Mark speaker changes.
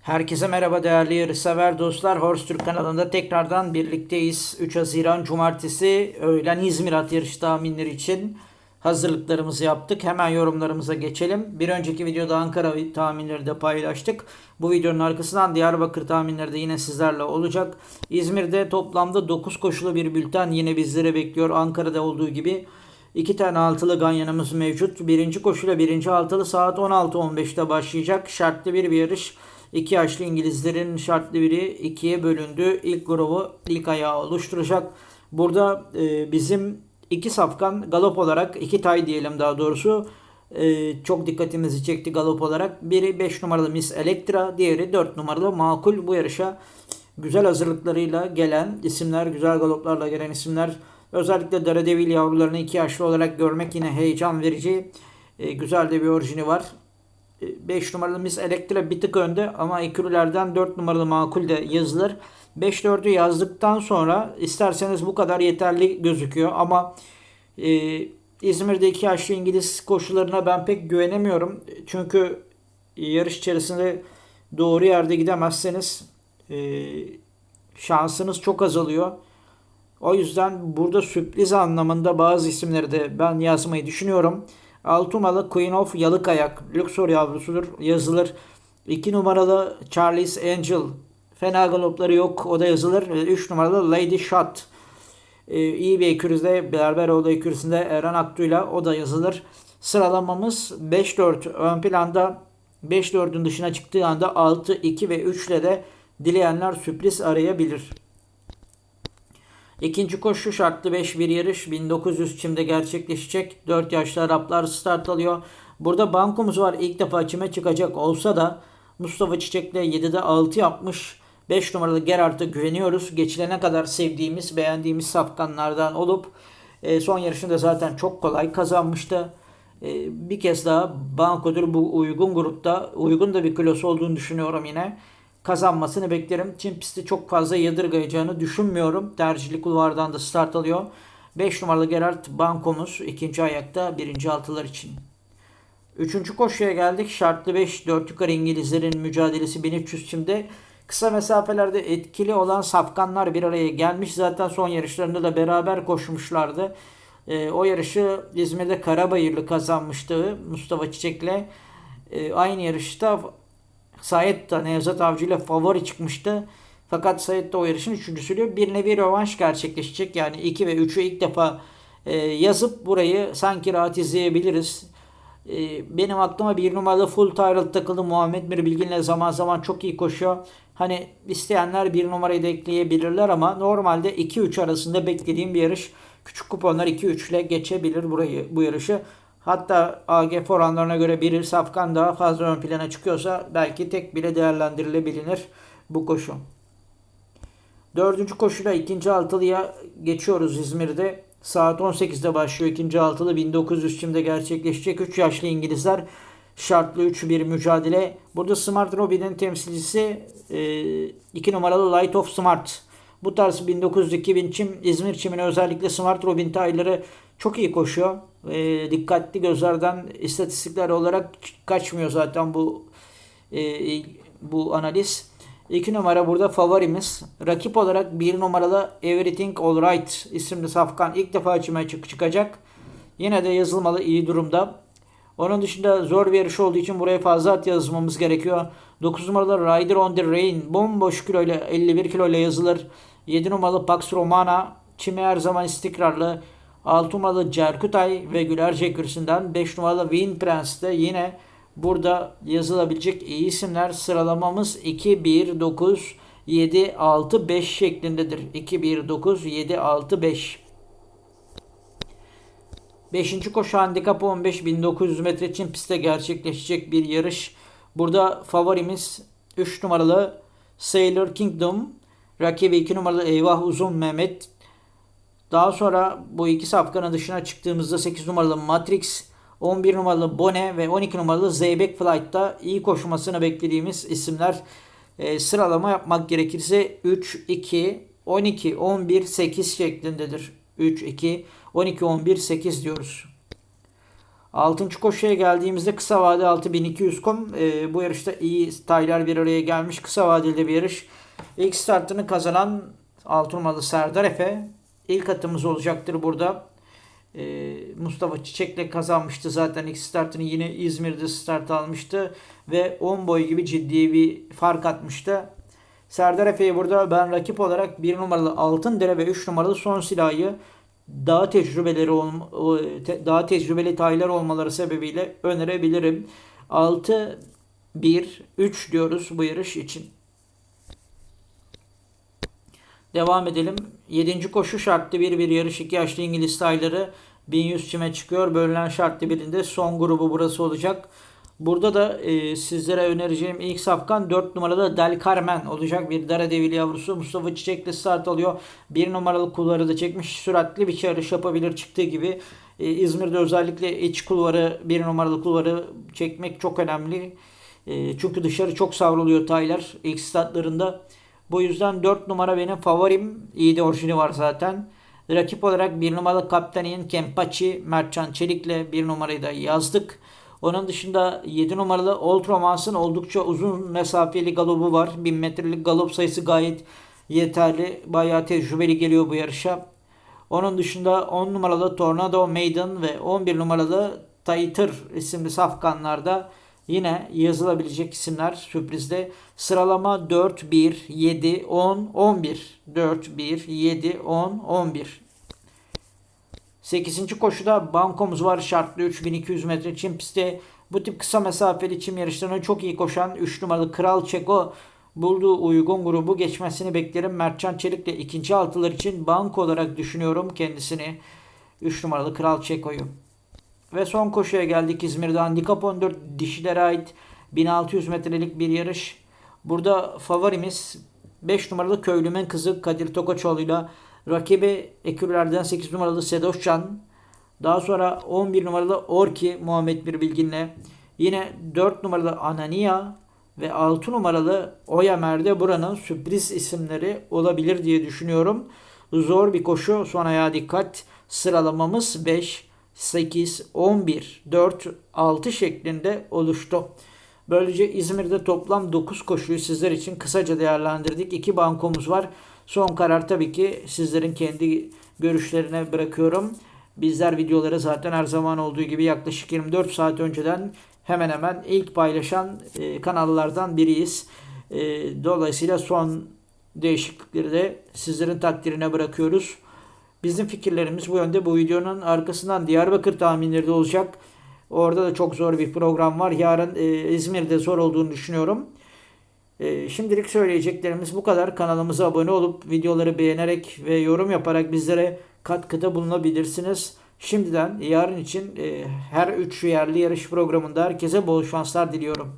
Speaker 1: Herkese merhaba değerli yarışsever dostlar. Horse Türk kanalında tekrardan birlikteyiz. 3 Haziran Cumartesi öğlen İzmir at yarışı tahminleri için hazırlıklarımızı yaptık. Hemen yorumlarımıza geçelim. Bir önceki videoda Ankara tahminleri de paylaştık. Bu videonun arkasından Diyarbakır tahminleri de yine sizlerle olacak. İzmir'de toplamda 9 koşulu bir bülten yine bizlere bekliyor. Ankara'da olduğu gibi. İki tane altılı ganyanımız mevcut. Birinci koşuyla birinci altılı saat 16.15'te başlayacak. Şartlı bir, bir yarış. İki yaşlı İngilizlerin şartlı biri ikiye bölündü. İlk grubu ilk ayağı oluşturacak. Burada e, bizim iki safkan galop olarak iki tay diyelim daha doğrusu e, çok dikkatimizi çekti galop olarak. Biri 5 numaralı Miss Electra, diğeri 4 numaralı Makul bu yarışa güzel hazırlıklarıyla gelen isimler, güzel galoplarla gelen isimler. Özellikle Daredevil yavrularını iki yaşlı olarak görmek yine heyecan verici. E, güzel de bir orijini var. 5 numaralı Miss Elektra bir tık önde ama ekürülerden 4 numaralı makul de yazılır. 5-4'ü yazdıktan sonra isterseniz bu kadar yeterli gözüküyor ama e, İzmir'de iki yaşlı İngiliz koşularına ben pek güvenemiyorum. Çünkü yarış içerisinde doğru yerde gidemezseniz e, şansınız çok azalıyor. O yüzden burada sürpriz anlamında bazı isimleri de ben yazmayı düşünüyorum. Altumalı Queen of Yalıkayak. Luxor yavrusudur. Yazılır. 2 numaralı Charles Angel. Fena galopları yok. O da yazılır. 3 numaralı Lady Shot. Ee, iyi bir ekürüzde Berberoğlu ekürüsünde Eren Aktu'yla o da yazılır. Sıralamamız 5-4 ön planda 5-4'ün dışına çıktığı anda 6, 2 ve 3 ile de dileyenler sürpriz arayabilir. İkinci koşu şartlı 5 bir yarış 1900 çimde gerçekleşecek. 4 yaşlı Araplar start alıyor. Burada bankomuz var. İlk defa çime çıkacak olsa da Mustafa Çiçek'le 7'de 6 yapmış. 5 numaralı Gerard'a güveniyoruz. Geçilene kadar sevdiğimiz, beğendiğimiz safkanlardan olup e, son yarışında zaten çok kolay kazanmıştı. E, bir kez daha Banko'dur bu uygun grupta. Uygun da bir kilosu olduğunu düşünüyorum yine kazanmasını beklerim. Çin pisti çok fazla yadırgayacağını düşünmüyorum. Tercihli kulvardan da start alıyor. 5 numaralı Gerard Bankomuz ikinci ayakta birinci altılar için. Üçüncü koşuya geldik. Şartlı 5 4 yukarı İngilizlerin mücadelesi 1300 çimde. Kısa mesafelerde etkili olan safkanlar bir araya gelmiş. Zaten son yarışlarında da beraber koşmuşlardı. E, o yarışı İzmir'de Karabayırlı kazanmıştı Mustafa Çiçek'le. E, aynı yarışta Sayet da Nevzat Avcı ile favori çıkmıştı. Fakat Sayet de o yarışın üçüncüsüyle bir nevi rövanş gerçekleşecek. Yani 2 ve 3'ü ilk defa e, yazıp burayı sanki rahat izleyebiliriz. E, benim aklıma bir numaralı full tyrant takıldı. Muhammed Mir Bilgin'le zaman zaman çok iyi koşuyor. Hani isteyenler bir numarayı da ekleyebilirler ama normalde 2-3 arasında beklediğim bir yarış. Küçük kuponlar 2-3 ile geçebilir burayı bu yarışı. Hatta AGF oranlarına göre bir safkan daha fazla ön plana çıkıyorsa belki tek bile değerlendirilebilir bu koşu. Dördüncü koşuyla ikinci altılıya geçiyoruz İzmir'de. Saat 18'de başlıyor ikinci altılı 1900 çimde gerçekleşecek 3 yaşlı İngilizler şartlı 3 bir mücadele. Burada Smart Robin'in temsilcisi 2 numaralı Light of Smart. Bu tarz 1900-2000 çim İzmir çimine özellikle Smart Robin tayları çok iyi koşuyor. E, dikkatli gözlerden istatistikler olarak kaçmıyor zaten bu e, bu analiz. İki numara burada favorimiz. Rakip olarak bir numaralı Everything Alright isimli safkan ilk defa çime çık çıkacak. Yine de yazılmalı iyi durumda. Onun dışında zor bir yarış olduğu için buraya fazla at yazmamız gerekiyor. 9 numaralı Rider on the Rain bomboş kiloyla 51 kiloyla yazılır. 7 numaralı Pax Romana çime her zaman istikrarlı. 6 numaralı Cerkutay ve Gülerce kürsünden 5 numaralı Win Prince de yine burada yazılabilecek iyi isimler. Sıralamamız 2, 1, 9, 7, 6, 5 şeklindedir. 2, 1, 9, 7, 6, 5. Beşinci koşu handikapı 15 1900 metre için pistte gerçekleşecek bir yarış. Burada favorimiz 3 numaralı Sailor Kingdom. Rakibi 2 numaralı Eyvah Uzun Mehmet. Daha sonra bu iki safkanın dışına çıktığımızda 8 numaralı Matrix, 11 numaralı Bone ve 12 numaralı Zeybek Flight'ta iyi koşmasını beklediğimiz isimler. E, sıralama yapmak gerekirse 3, 2, 12, 11, 8 şeklindedir. 3, 2, 12, 11, 8 diyoruz. Altıncı koşuya geldiğimizde kısa vade 6200 kum. Ee, bu yarışta iyi taylar bir araya gelmiş. Kısa vadeli bir yarış. İlk startını kazanan 6 numaralı Serdar Efe. İlk atımız olacaktır burada. Ee, Mustafa Çiçek'le kazanmıştı zaten ilk startını yine İzmir'de start almıştı ve 10 boy gibi ciddi bir fark atmıştı. Serdar Efe'yi burada ben rakip olarak 1 numaralı Altın Dere ve 3 numaralı Son Silah'ı daha tecrübeleri daha tecrübeli taylar olmaları sebebiyle önerebilirim. 6 1 3 diyoruz bu yarış için. Devam edelim. 7. koşu şartlı bir bir yarış. 2 yaşlı İngiliz tayları 1100 çime çıkıyor. Bölünen şartlı birinde son grubu burası olacak. Burada da e, sizlere önereceğim ilk safkan 4 numaralı Del Carmen olacak. Bir Daredevil yavrusu Mustafa Çiçek'le start alıyor. 1 numaralı kulvarı da çekmiş. Süratli bir yarış yapabilir çıktığı gibi. E, İzmir'de özellikle iç kulvarı 1 numaralı kulvarı çekmek çok önemli. E, çünkü dışarı çok savruluyor taylar ilk startlarında. Bu yüzden 4 numara benim favorim. İyi de orijini var zaten. Rakip olarak 1 numaralı Kaptan'in Kempachi, Mertcan Çelik'le 1 numarayı da yazdık. Onun dışında 7 numaralı Old Romance'ın oldukça uzun mesafeli galobu var. 1000 metrelik galop sayısı gayet yeterli. Bayağı tecrübeli geliyor bu yarışa. Onun dışında 10 numaralı Tornado Maiden ve 11 numaralı Taytır isimli safkanlarda yine yazılabilecek isimler sürprizde. Sıralama 4, 1, 7, 10, 11. 4, 1, 7, 10, 11. 8. koşuda bankomuz var şartlı 3200 metre çim pistte. Bu tip kısa mesafeli çim yarışlarını çok iyi koşan 3 numaralı Kral Çeko bulduğu uygun grubu geçmesini beklerim. Mertcan Çelik'le ikinci altılar için banko olarak düşünüyorum kendisini. 3 numaralı Kral Çeko'yu. Ve son koşuya geldik İzmir'de. Handikap 14 dişilere ait 1600 metrelik bir yarış. Burada favorimiz 5 numaralı köylümün kızı Kadir Tokaçoğlu'yla rakibi ekürlerden 8 numaralı Sedoşcan. Daha sonra 11 numaralı Orki Muhammed Bir Bilgin'le. Yine 4 numaralı Anania ve 6 numaralı Oyamer'de buranın sürpriz isimleri olabilir diye düşünüyorum. Zor bir koşu. Son ayağa dikkat. Sıralamamız 5, 8, 11, 4, 6 şeklinde oluştu. Böylece İzmir'de toplam 9 koşuyu sizler için kısaca değerlendirdik. 2 bankomuz var. Son karar tabii ki sizlerin kendi görüşlerine bırakıyorum. Bizler videoları zaten her zaman olduğu gibi yaklaşık 24 saat önceden hemen hemen ilk paylaşan e, kanallardan biriyiz. E, dolayısıyla son değişiklikleri de sizlerin takdirine bırakıyoruz. Bizim fikirlerimiz bu yönde. Bu videonun arkasından Diyarbakır tahminleri de olacak. Orada da çok zor bir program var. Yarın e, İzmir'de zor olduğunu düşünüyorum. E, şimdilik söyleyeceklerimiz bu kadar. Kanalımıza abone olup videoları beğenerek ve yorum yaparak bizlere katkıda bulunabilirsiniz. Şimdiden yarın için e, her üç yerli yarış programında herkese bol şanslar diliyorum.